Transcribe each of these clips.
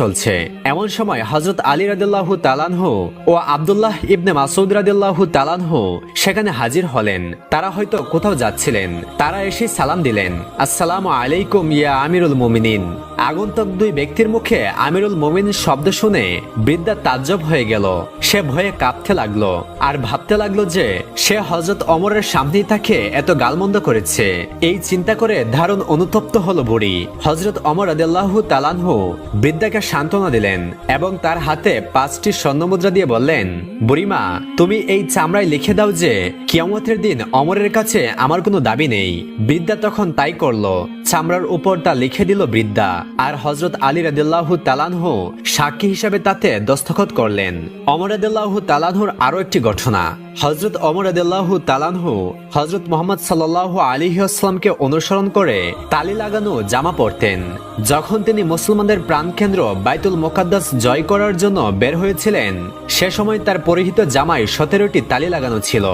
চলছে। এমন সময় হজরত আলী রাদিল্লাহু তালানহ ও আবদুল্লাহ ইবনে মাসুদ রাদিল্লাহু তালানহ সেখানে হাজির হলেন। তারা হয়তো কোথাও যাচ্ছিলেন। তারা এসে সালাম দিলেন। আসসালাম আলাইকুম ইয়া আমিরুল মোমিনিন। আগন্তক দুই ব্যক্তির মুখে আমিরুল মোমিন শব্দ শুনে বৃদ্ধা তাজ্জব হয়ে গেল। সে ভয়ে কাঁপতে লাগল আর ভাবতে লাগল যে সে হজরত অমরের সামনেই তাকে এত গালমন্দ করেছে। এই চিন্তা করে ধারণ অনুতপ্ত হলো বুড়ি। হজরত অমর আদাল্লাহু তালানহু বৃদ্ধাকে সান্ত্বনা দিলেন এবং তার হাতে পাঁচটি স্বর্ণমুদ্রা দিয়ে বললেন বুড়িমা তুমি এই চামড়ায় লিখে দাও যে, কিয়ামতের দিন অমরের কাছে আমার কোনো দাবি নেই। বৃদ্ধা তখন তাই করল। চামড়ার উপর তা লিখে দিল বৃদ্ধা, আর হজরত আলী রাদিল্লাহু তালানহ সাক্ষী হিসাবে তাতে দস্তখত করলেন। অমর রাদিল্লাহু তালানহুর আরও একটি ঘটনা। হজরত অমর রাদিল্লাহু তালানহু হজরত মোহাম্মদ সাল্লাহ আলী আসলামকে অনুসরণ করে তালি লাগানো জামা পরতেন। যখন তিনি মুসলমানদের প্রাণকেন্দ্র বাইতুল মোকাদ্দাস জয় করার জন্য বের হয়েছিলেন, সে সময় তার পরিহিত জামায় সতেরোটি তালি লাগানো ছিল।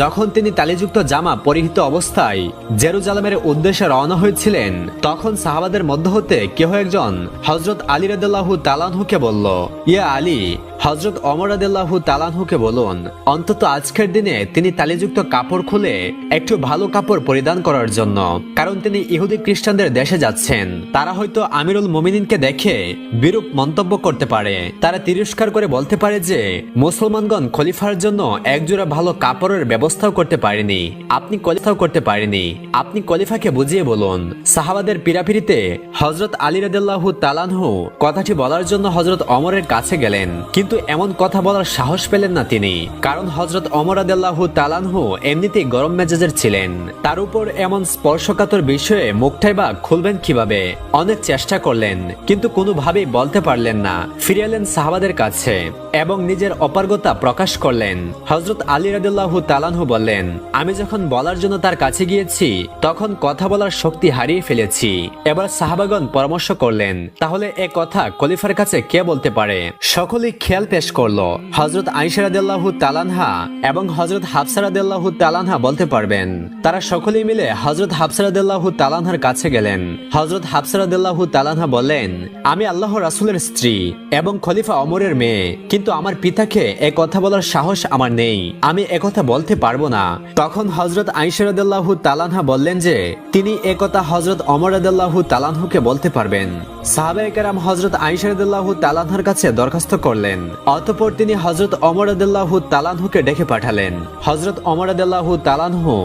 যখন তিনি তালিযুক্ত জামা পরিহিত অবস্থায় জেরুজালামের উদ্দেশ্যে রওনা হয়েছিলেন, তখন সাহাবাদের মধ্য হতে কেহ একজন হজরত আলী রাদিল্লাহু তালানহুকে বলল, ইয়া আলী হজরত অমর রাদিল্লাহু তালানহুকে বলুন, অন্তত আজকের দিনে তিনি তালিযুক্ত কাপড় খুলে একটু ভালো কাপড় পরিধান করার জন্য, কারণ তিনি ইহুদি খ্রিস্টানদের দেশে যাচ্ছেন। তারা হয়তো আমিরুল মোমিনিনকে দেখে বিরূপ মন্তব্য করতে পারে। তারা তিরস্কার করে বলতে পারে যে, মুসলমানগণ খলিফার জন্য একজোড়া ভালো কাপড়ের ব্যবস্থাও করতে পারেনি। আপনি খলিফাও করতে পারেনি। আপনি খলিফাকে বুঝিয়ে বলুন, সাহাবাদের পিরাপিরিতে হজরত আলী রাদিল্লাহু তালানহু কথাটি বলার জন্য হজরত অমরের কাছে গেলেন। কিন্তু এমন কথা বলার সাহস পেলেন না তিনি। কারণ হজরত অমর আদাল্লাহু তালানহু এমনিতেই গরম মেজাজের ছিলেন। তার উপর এমন স্পর্শকাতর বিষয়ে মুখটাই বা খুলবেন কীভাবে? অনেক চেষ্টা করলেন, কিন্তু কোনোভাবেই বলতে পারলেন না। ফিরে এলেন সাহাবাদের কাছে এবং নিজের অপারগতা প্রকাশ করলেন। হজরত আলী রাদিল্লাহু তালানহু বললেন, আমি যখন বলার জন্য তার কাছে গিয়েছি, তখন কথা বলার শক্তি হারিয়ে ফেলেছি। এবার সাহাবাগন পরামর্শ করলেন, তাহলে এ কথা খলিফার কাছে কে বলতে পারে? সকলেই খেয়াল পেশ করল হজরত আইসারাদাল্লাহু তালানহা এবং হজরত হাফসারাদাল্লাহু তালানহা বলতে পারবেন। তারা সকলেই মিলে হজরত হাফসারাদাল্লাহু তালানহার কাছে গেলেন। হজরত হাফসারাদাল্লাহু তালানহা বললেন, আমি আল্লাহ রাসুলের স্ত্রী এবং খলিফা অমরের মেয়ে, কিন্তু আমার পিতাকে এ কথা বলার সাহস আমার নেই। আমি একথা বলতে পারব না। তখন হজরত আইসারাদাল্লাহু তালানহা বললেন যে, তিনি একথা হজরত অমর আদাল্লাহু তালানহুকে বলতে পারবেন। সাহাবে সাহাবাহাম হজরত আইসারদুল্লাহ তালানহার কাছে দরখাস্ত করলেন। অতপর তিনি হজরত অমর আদাল্লাহু তালানহুকে ডেকে পাঠালেন। হজরত অমর আদাল্লাহু তালানহু